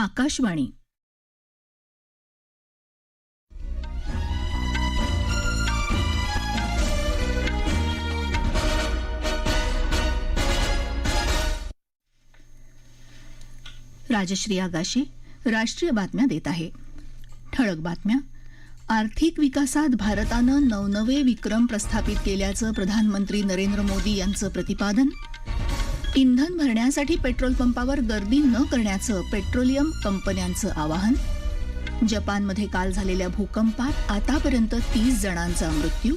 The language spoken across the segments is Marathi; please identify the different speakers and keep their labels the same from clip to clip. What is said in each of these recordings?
Speaker 1: आकाशवाणी राजश्री आगाशी राष्ट्रीय बातम्या देत आहे ठळक बातम्या आर्थिक विकासात भारतानं नवनवे विक्रम प्रस्थापित केल्याचं प्रधानमंत्री नरेंद्र मोदी यांचं प्रतिपादन इंधन भरण्यासाठी पेट्रोल पंपावर गर्दी न करण्याचं पेट्रोलियम कंपन्यांचं आवाहन जपानमध्ये काल झालेल्या भूकंपात आतापर्यंत तीस जणांचा मृत्यू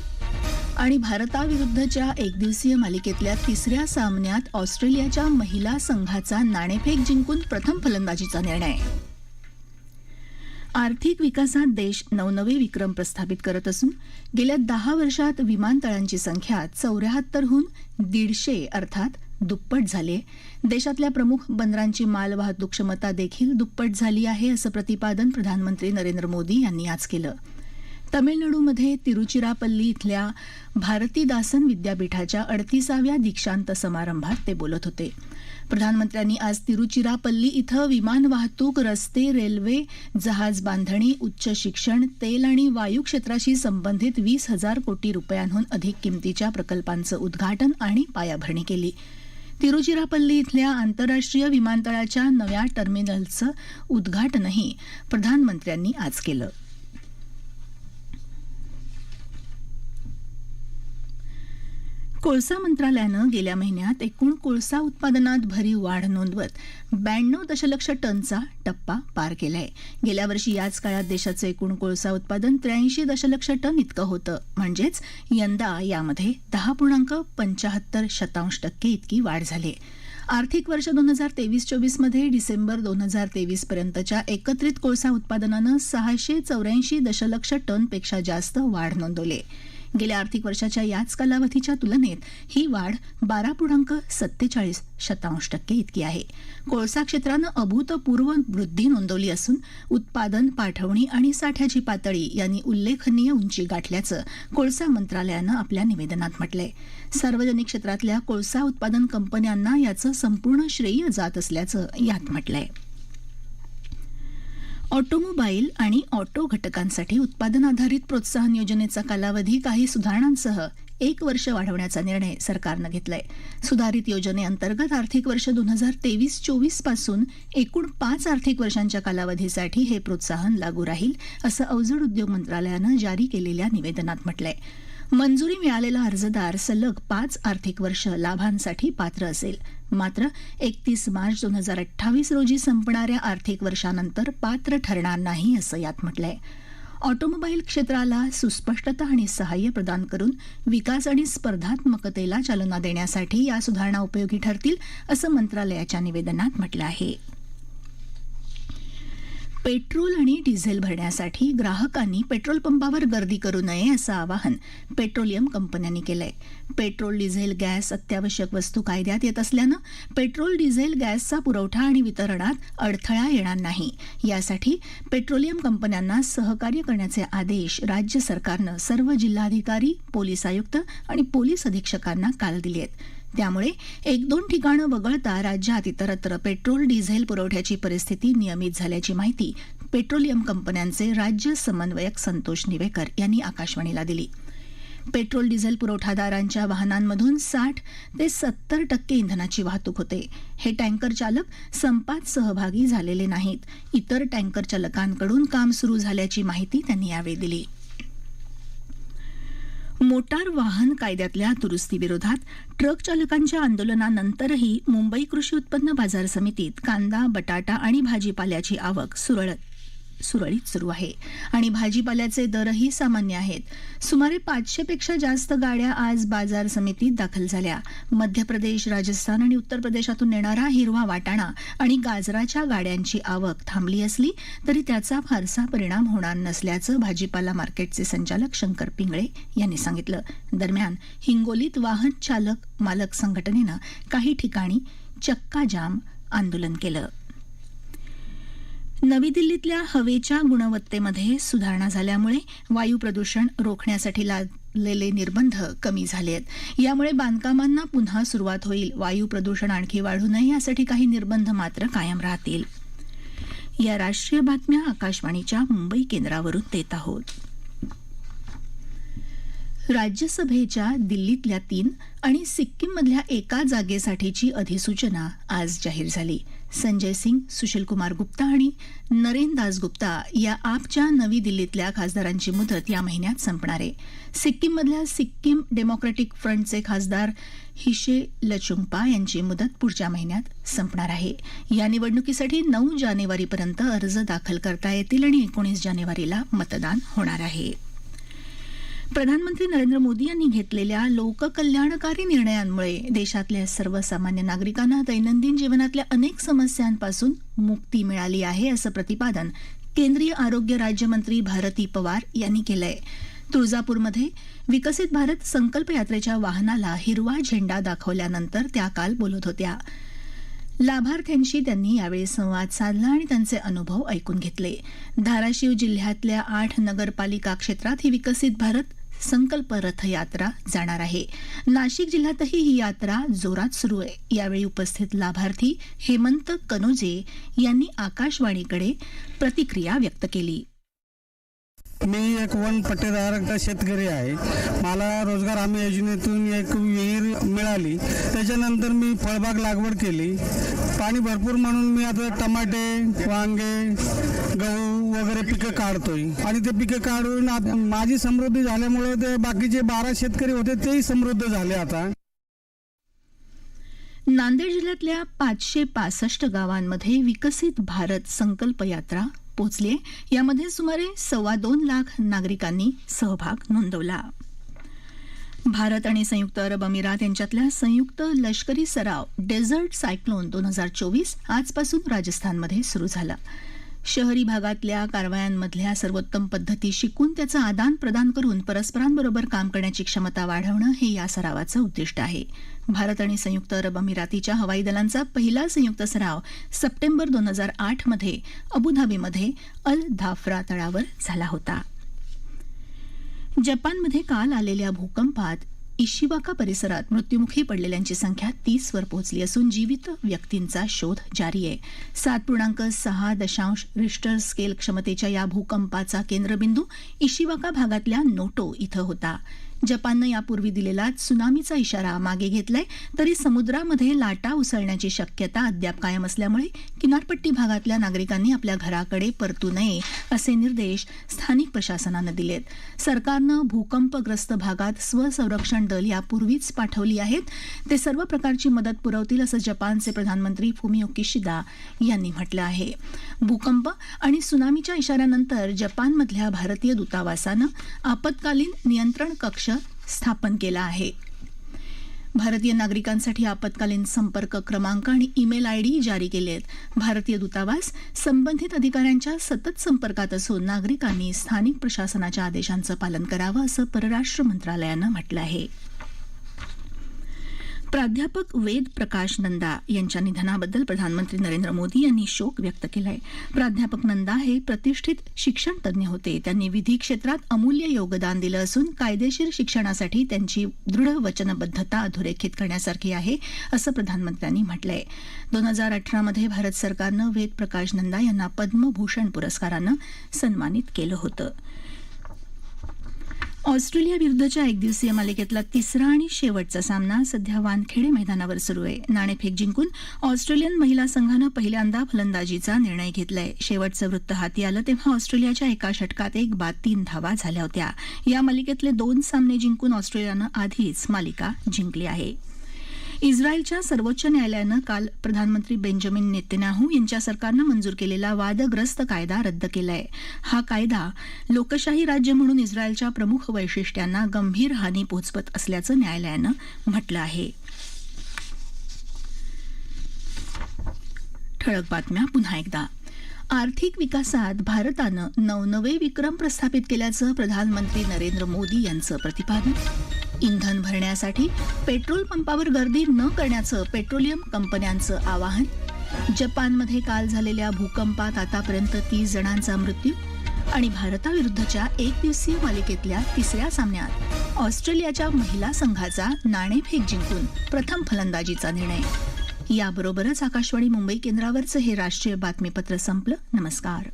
Speaker 1: आणि भारताविरुद्धच्या एकदिवसीय मालिकेतल्या तिसऱ्या सामन्यात ऑस्ट्रेलियाच्या महिला संघाचा नाणेफेक जिंकून प्रथम फलंदाजीचा निर्णय आर्थिक विकासात देश नवनवे विक्रम प्रस्थापित करत असून गेल्या दहा वर्षात विमानतळांची संख्या चौऱ्याहत्तरहून दीडशे अर्थात दुप्पट झाले देशातल्या प्रमुख बंदरांची मालवाहतूक क्षमता देखील दुप्पट झाली आहे असं प्रतिपादन प्रधानमंत्री नरेंद्र मोदी यांनी आज केलं तमिळनाडूमध्ये तिरुचिरापल्ली इथल्या भारतीदासन विद्यापीठाच्या अडतीसाव्या दीक्षांत समारंभात ते बोलत होते प्रधानमंत्र्यांनी आज तिरुचिरापल्ली इथं विमान वाहतूक रस्ते रेल्वे जहाज बांधणी उच्च शिक्षण तेल आणि वायू क्षेत्राशी संबंधित वीस हजार कोटी रुपयांहून अधिक किमतीच्या प्रकल्पांचं उद्घाटन आणि पायाभरणी केली तिरुचिरापल्ली इथल्या आंतरराष्ट्रीय विमानतळाच्या नव्या टर्मिनलचं उद्घाटनही प्रधानमंत्र्यांनी आज केलं कोळसा मंत्रालयानं गेल्या महिन्यात एकूण कोळसा उत्पादनात भरीव वाढ नोंदवत ब्याण्णव दशलक्ष टनचा टप्पा पार केलाय गेल्या वर्षी याच काळात देशाचं एकूण कोळसा उत्पादन त्र्याऐंशी दशलक्ष टन इतकं होतं म्हणजेच यंदा यामध्ये दहा पूर्णांक पंचाहत्तर शतांश टक्के इतकी वाढ झाली आर्थिक वर्ष दोन हजार तेवीस चोवीसमध्ये डिसेंबर दोन हजार तेवीस पर्यंतच्या एकत्रित कोळसा उत्पादनानं सहाशे चौऱ्याऐंशी दशलक्ष टनपेक्षा जास्त वाढ नोंदवली गेल्या आर्थिक वर्षाच्या याच कालावधीच्या तुलनेत ही वाढ बारा पूर्णांक सत्तेचाळीस शतांश टक्के इतकी आहे कोळसा क्षेत्रानं अभूतपूर्व वृद्धी नोंदवली असून उत्पादन पाठवणी आणि साठ्याची पातळी यांनी उल्लेखनीय उंची गाठल्याचं कोळसा मंत्रालयानं आपल्या निवेदनात म्हटलंय सार्वजनिक क्षेत्रातल्या कोळसा उत्पादन कंपन्यांना याचं संपूर्ण श्रेय जात असल्याचं यात म्हटलंय ऑटोमोबाईल आणि ऑटो घटकांसाठी उत्पादन आधारित प्रोत्साहन योजनेचा कालावधी काही सुधारणांसह एक वर्ष वाढवण्याचा निर्णय सरकारनं घेतलाय सुधारित योजनेअंतर्गत आर्थिक वर्ष दोन हजार तेवीस चोवीस पासून एकूण पाच आर्थिक वर्षांच्या कालावधीसाठी हे प्रोत्साहन लागू राहील असं अवजड उद्योग मंत्रालयानं जारी केलेल्या निवेदनात म्हटलंय मंजुरी मिळालेला अर्जदार सलग पाच आर्थिक वर्ष लाभांसाठी पात्र असेल मात्र एकतीस मार्च दोन हजार अठ्ठावीस रोजी संपणाऱ्या आर्थिक वर्षानंतर पात्र ठरणार नाही असं यात म्हटलंय ऑटोमोबाईल क्षेत्राला सुस्पष्टता आणि सहाय्य प्रदान करून विकास आणि स्पर्धात्मकतेला चालना देण्यासाठी या सुधारणा उपयोगी ठरतील असं मंत्रालयाच्या निवेदनात म्हटलं आहे पेट्रोल आणि डिझेल भरण्यासाठी ग्राहकांनी पेट्रोल पंपावर गर्दी करू नये असं आवाहन पेट्रोलियम कंपन्यांनी केलं पेट्रोल डिझेल गॅस अत्यावश्यक वस्तू कायद्यात येत असल्यानं पेट्रोल डिझेल गॅसचा पुरवठा आणि वितरणात अडथळा येणार नाही यासाठी पेट्रोलियम कंपन्यांना सहकार्य करण्याचे आदेश राज्य सरकारनं सर्व जिल्हाधिकारी पोलीस आयुक्त आणि पोलीस अधीक्षकांना काल दिले आहेत त्यामुळे एक दोन ठिकाणं वगळता राज्यात इतरत्र पेट्रोल डिझेल पुरवठ्याची परिस्थिती नियमित झाल्याची माहिती पेट्रोलियम कंपन्यांचे राज्य समन्वयक संतोष निवेकर यांनी आकाशवाणीला दिली पेट्रोल डिझेल पुरवठादारांच्या वाहनांमधून साठ ते सत्तर टक्के इंधनाची वाहतूक होते हे टँकर चालक संपात सहभागी झालेले नाहीत इतर टँकर चालकांकडून काम सुरू झाल्याची माहिती त्यांनी यावेळी दिली मोटार वाहन कायद्यातल्या दुरुस्तीविरोधात ट्रक चालकांच्या आंदोलनानंतरही मुंबई कृषी उत्पन्न बाजार समितीत कांदा बटाटा आणि भाजीपाल्याची आवक सुरळत सुरळीत सुरू आहे आणि भाजीपाल्याचे दरही सामान्य आहेत सुमारे पाचशेपेक्षा जास्त गाड्या आज बाजार समितीत दाखल झाल्या मध्य प्रदेश राजस्थान आणि उत्तर प्रदेशातून येणारा हिरवा वाटाणा आणि गाजराच्या गाड्यांची आवक थांबली असली तरी त्याचा फारसा परिणाम होणार नसल्याचं भाजीपाला मार्केटचे संचालक शंकर पिंगळे यांनी सांगितलं दरम्यान हिंगोलीत वाहन चालक मालक संघटनेनं काही ठिकाणी चक्का जाम आंदोलन केलं नवी दिल्लीतल्या हवेच्या गुणवत्तेमध्ये सुधारणा झाल्यामुळे वायू प्रदूषण रोखण्यासाठी लागलेले निर्बंध कमी झाले आहेत यामुळे बांधकामांना पुन्हा सुरुवात होईल वायू प्रदूषण आणखी वाढू नये यासाठी काही निर्बंध मात्र कायम राहतील या राष्ट्रीय बातम्या आकाशवाणीच्या मुंबई केंद्रावरून देत आहोत राज्यसभेच्या दिल्लीतल्या तीन आणि सिक्कीममधल्या एका जागेसाठीची अधिसूचना आज जाहीर झाली संजय सिंग सुशील कुमार गुप्ता आणि नरेन दास गुप्ता या आपच्या नवी दिल्लीतल्या खासदारांची मुदत या महिन्यात संपणार आहे सिक्कीममधल्या सिक्कीम डेमोक्रॅटिक फ्रंटचे खासदार हिशे लचुंगपा यांची मुदत पुढच्या महिन्यात संपणार आहे या निवडणुकीसाठी नऊ जानेवारीपर्यंत अर्ज दाखल करता येतील आणि एकोणीस जानेवारीला मतदान होणार आहे प्रधानमंत्री नरेंद्र मोदी यांनी घेतलेल्या लोककल्याणकारी निर्णयांमुळे देशातल्या सर्वसामान्य नागरिकांना दैनंदिन जीवनातल्या अनेक समस्यांपासून मुक्ती मिळाली आहे असं प्रतिपादन केंद्रीय आरोग्य राज्यमंत्री भारती पवार यांनी केलंय तुळजापूरमध्ये विकसित भारत संकल्प यात्रेच्या वाहनाला हिरवा झेंडा दाखवल्यानंतर त्या काल बोलत होत्या लाभार्थ्यांशी त्यांनी यावेळी संवाद साधला आणि त्यांचे अनुभव ऐकून घेतले धाराशिव जिल्ह्यातल्या आठ नगरपालिका क्षेत्रात ही विकसित भारत संकल्प यात्रा जाणार आहे नाशिक जिल्ह्यातही ही यात्रा जोरात सुरू आहे यावेळी उपस्थित लाभार्थी हेमंत कनोजे यांनी आकाशवाणीकडे प्रतिक्रिया व्यक्त केली मी एक वन पट्टेदार शेतकरी आहे मला रोजगार हमी योजनेतून एक विहीर मिळाली त्याच्यानंतर मी फळबाग लागवड केली पाणी भरपूर म्हणून मी आता टमाटे वांगे गहू वगैरे पिकं काढतोय आणि ते पिकं काढून माझी समृद्धी झाल्यामुळे ते बाकीचे बारा शेतकरी होते तेही समृद्ध झाले आता नांदेड जिल्ह्यातल्या पाचशे पासष्ट गावांमध्ये विकसित भारत संकल्प यात्रा पोचले यामध्ये सुमारे सव्वा दोन लाख नागरिकांनी सहभाग नोंदवला भारत आणि संयुक्त अरब अमिरात यांच्यातल्या संयुक्त लष्करी सराव डेझर्ट सायक्लोन दोन हजार चोवीस आजपासून राजस्थानमध्ये सुरू झाला शहरी भागातल्या कारवायांमधल्या सर्वोत्तम पद्धती शिकून त्याचं आदान प्रदान करून परस्परांबरोबर काम करण्याची क्षमता वाढवणं हे या सरावाचं उद्दिष्ट आहे भारत आणि संयुक्त अरब अमिरातीच्या हवाई दलांचा पहिला संयुक्त सराव सप्टेंबर दोन हजार आठमध्ये अबुधाबीमध्ये अल धाफ्रा तळावर झाला होता जपानमध्ये काल आलेल्या भूकंपात इशिवाका परिसरात मृत्यूमुखी पडलेल्यांची संख्या वर पोहोचली असून जीवित व्यक्तींचा शोध जारी आहे सात पूर्णांक सहा दशांश रिश्टर स्केल क्षमतेच्या या भूकंपाचा केंद्रबिंदू इशिवाका भागातल्या नोटो इथं होता जपाननं यापूर्वी दिलेला सुनामीचा इशारा मागे घेतलाय तरी समुद्रामध्ये लाटा उसळण्याची शक्यता अद्याप कायम असल्यामुळे किनारपट्टी भागातल्या नागरिकांनी आपल्या घराकडे परतू नये असे निर्देश स्थानिक प्रशासनानं दिलेत सरकारनं भूकंपग्रस्त भागात स्वसंरक्षण दल यापूर्वीच पाठवली आहेत ते सर्व प्रकारची मदत पुरवतील असं जपानचे प्रधानमंत्री फुमिओ किशिदा यांनी म्हटलं आहे भूकंप आणि सुनामीच्या इशाऱ्यानंतर जपानमधल्या भारतीय दूतावासानं आपत्कालीन नियंत्रण कक्ष स्थापन केला आहे भारतीय नागरिकांसाठी आपत्कालीन संपर्क क्रमांक आणि ईमेल आय डी जारी केले आहेत भारतीय दूतावास संबंधित अधिकाऱ्यांच्या सतत संपर्कात असून नागरिकांनी स्थानिक प्रशासनाच्या आदेशांचं पालन करावं असं परराष्ट्र मंत्रालयानं म्हटलं आहे प्राध्यापक वेद प्रकाश नंदा यांच्या निधनाबद्दल प्रधानमंत्री नरेंद्र मोदी यांनी शोक व्यक्त केलाय प्राध्यापक नंदा हे प्रतिष्ठित शिक्षणतज्ञ होते त्यांनी विधी क्षेत्रात अमूल्य योगदान दिलं असून कायदेशीर शिक्षणासाठी त्यांची दृढ वचनबद्धता अधोरेखित करण्यासारखी आहे असं प्रधानमंत्र्यांनी म्हटलंय दोन हजार अठरामध्ये भारत सरकारनं वेद प्रकाश नंदा यांना पद्मभूषण पुरस्कारानं सन्मानित केलं होतं ऑस्ट्रेलियाविरुद्धच्या एकदिवसीय मालिकेतला तिसरा आणि शेवटचा सामना सध्या वानखेडे मैदानावर सुरू आहे नाणेफेक जिंकून ऑस्ट्रेलियन महिला संघानं पहिल्यांदा फलंदाजीचा निर्णय घेतलाय शेवटचं वृत्त हाती आलं तेव्हा ऑस्ट्रेलियाच्या एका षटकात एक बाद तीन धावा झाल्या होत्या या मालिकेतले दोन सामने जिंकून ऑस्ट्रेलियानं आधीच मालिका जिंकली आहे इस्रायलच्या सर्वोच्च न्यायालयानं काल प्रधानमंत्री बेंजामिन नेतन्याहू यांच्या सरकारनं मंजूर केलेला वादग्रस्त कायदा रद्द केला आहे हा कायदा लोकशाही राज्य म्हणून इस्रायलच्या प्रमुख वैशिष्ट्यांना गंभीर हानी पोहोचवत असल्याचं न्यायालयानं म्हटलं आहे ठळक बातम्या पुन्हा एकदा आर्थिक विकासात भारतानं नवनवे विक्रम प्रस्थापित केल्याचं प्रधानमंत्री नरेंद्र मोदी यांचं प्रतिपादन इंधन भरण्यासाठी पेट्रोल पंपावर गर्दी न करण्याचं पेट्रोलियम कंपन्यांचं आवाहन जपानमध्ये काल झालेल्या भूकंपात आतापर्यंत तीस जणांचा मृत्यू आणि भारताविरुद्धच्या एक दिवसीय मालिकेतल्या तिसऱ्या सामन्यात ऑस्ट्रेलियाच्या महिला संघाचा नाणेफेक जिंकून प्रथम फलंदाजीचा निर्णय याबरोबरच आकाशवाणी मुंबई केंद्रावरचं हे राष्ट्रीय बातमीपत्र संपलं नमस्कार